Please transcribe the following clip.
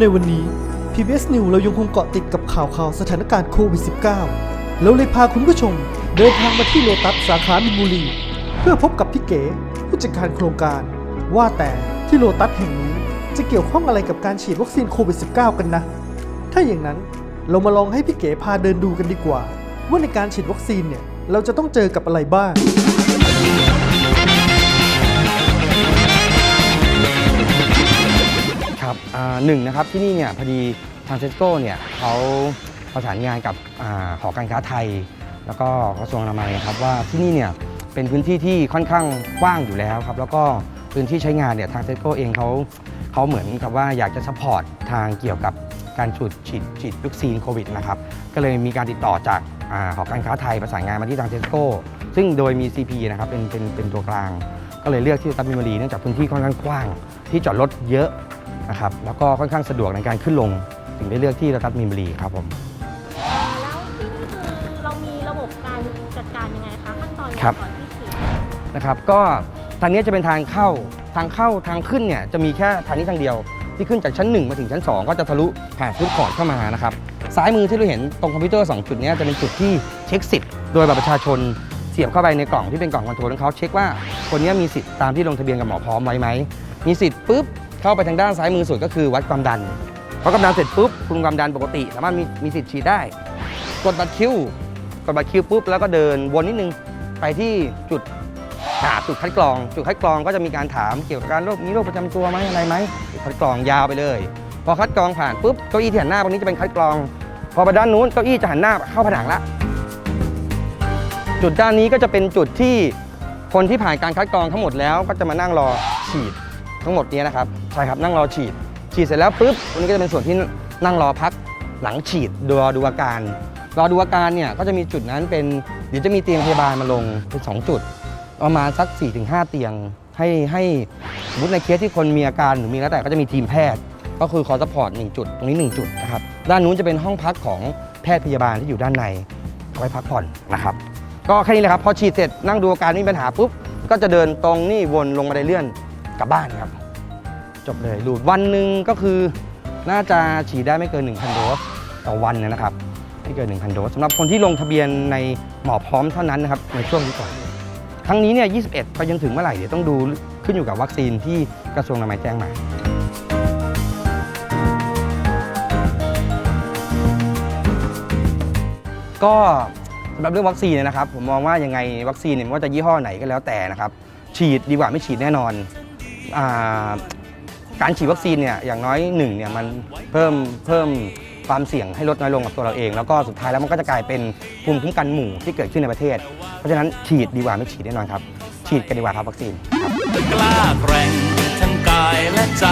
ในวันนี้ PBS News เรายังคงเกาะติดกับข่าวข่าวสถานการณ์โควิด -19 แล้วเลยพาคุณผู้ชม เดินทางมาที่โลตัสสาขามินบุรี เพื่อพบกับพี่เก๋ผู้จัดการโครงการ ว่าแต่ที่โลตัสแห่งนี้จะเกี่ยวข้องอะไรกับการฉีดวัคซีนโควิด -19 กันนะ ถ้าอย่างนั้นเรามาลองให้พี่เก๋พาเดินดูกันดีกว่า ว่าในการฉีดวัคซีนเนี่ยเราจะต้องเจอกับอะไรบ้าง หนึ่งนะครับที่นี่เนี่ยพอดีทางเซสโก้เนี่ยเขาประสานงานกับอหอการค้าไทย แล้วก็กระทรวงอนามัยนะครับว่าที่นี่เนี่ยเป็นพื้นที่ที่ค่อนข้างกว้างอยู่แล้วครับแล้วก็พื้นที่ใช้งานเนี่ยทางเซสโก้เองเขาเขาเหมือนกับว่าอยากจะสปอร์ตทางเกี่ยวกับการฉีดฉีดฉีดวัคซีนโควิดนะครับก็เลยมีการติดต่อจากอหอการค้าไทยประสานงานมาที่ทางเซสโก้ซึ่งโดยมี CP นะครับเป็นเป็นเป็นตัวกลาง ก็เลยเลือกที่ตัดมินบุรีเนื่องจากพื้นที่ค่อนข้างกว้าง ที่จอดรถเยอะ นะครับแล้วก็ค่อนข้างสะดวกในการขึ้นลง ถึงได้เลือกที่ตัดมินบุรีครับผมแล้วที่นี่คือเรามีระบบการจัดการยังไงคะขั้นตอนยังไงครับก่อนที่ฉีดนะครับ ก็ทางนี้จะเป็นทางเข้าทางเข้าทางขึ้นเนี่ยจะมีแค่ทางนี้ทางเดียว ที่ขึ้นจากชั้น 1 มาถึงชั้น 2 ก็จะทะลุผ่านฟุตคอร์ดเข้ามานะครับซ้ายมือที่เราเห็นตรงคอมพิวเตอร์ 2 จุดเนี้จะเป็นจุดที่เช็คสิทธิ์โดยบัตรประชาชนเสียบเข้าไปในกล่องที่เป็นกล่องคอนโทรลของเขาเช็คว่าคนนี้มีสิทธิ์ตามที่ลงทะเบียนกับหมอพร้อมไว้ไหมมีสิทธิ์ปุ๊บ เข้าไปทางด้านซ้ายมือสุดก็คือวัดความดันพอความดันเสร็จปุ๊บคุณความดันปกติ สามารถมีมีสิทธิ์ฉีดได้ กดบัตรคิวกดบัตรคิวปุ๊บแล้วก็เดินวนนิดนึงไปที่จุดหาจุดคัดกรอง จุดคัดกรองก็จะมีการถามเกี่ยวกับการโรคมีโรคประจำตัวไหมอะไรไหมคัดกรองยาวไปเลย พอคัดกรองผ่านปุ๊บเก้าอี้ที่หันหน้าตรงนี้จะเป็นคัดกรอง พอไปด้านนู้นเก้าอี้จะหันหน้าเข้าผนังละจุดด้านนี้ก็จะเป็นจุดที่คนที่ผ่านการคัดกรองทั้งหมดแล้วก็จะมานั่งรอฉีด ทั้งหมดนี้นะครับใช่ครับนั่งรอฉีด ฉีดเสร็จแล้วปุ๊บตรงนี้ก็จะเป็นส่วนที่นั่งรอพักหลังฉีดรอดูอาการ รอดูอาการเนี่ยก็จะมีจุดนั้นเป็นเดี๋ยวจะมีเตียงพยาบาลมาลงเป็นสองจุด ประมาณสัก 4-5 เตียง ให้ให้สมมติในเคสที่คนมีอาการหรือมีแล้วแต่ก็จะมีทีมแพทย์ ก็คือคอสปอร์ตหนึ่งจุด ตรงนี้ 1 จุดนะครับด้านนู้นจะเป็นห้องพักของแพทย์พยาบาลที่อยู่ด้านในไว้พักผ่อนนะครับก็แค่นี้แหละครับพอฉีดเสร็จนั่งดูอาการไม่มีปัญหาปุ๊บก็จะเดินตรงนี่วนลงมาไดเลื่อน กลับบ้านครับ จบเลยรูดวันหนึ่งก็คือน่าจะฉีดได้ไม่เกิน 1,000 โดสต่อวันนะครับไม่เกิน 1,000 โดสสำหรับคนที่ลงทะเบียนในหมอพร้อมเท่านั้นนะครับในช่วงนี้ก่อนครั้งนี้เนี่ย 21 ไปจนถึงเมื่อไหร่เดี๋ยวต้องดูขึ้นอยู่กับวัคซีนที่กระทรวงอนามัยแจ้งมาก็สำหรับเรื่องวัคซีนนะครับ ผมมองว่ายังไงวัคซีนเนี่ยม่ว่าจะยี่ห้อไหนก็แล้วแต่นะครับ ฉีดดีกว่าไม่ฉีดแน่นอน การฉีดวัคซีนเนี่ยอย่างน้อยหนึ่งเนี่ยมันเพิ่มเพิ่มความเสี่ยงให้ลดน้อยลงกับตัวเราเอง แล้วก็สุดท้ายแล้วมันก็จะกลายเป็นภูมิคุ้มกันหมู่ที่เกิดขึ้นในประเทศ เพราะฉะนั้นฉีดดีกว่าไม่ฉีดแน่นอนครับ ฉีดกันดีกว่าครับวัคซีนกล้าแกร่งทั้งกายและใจ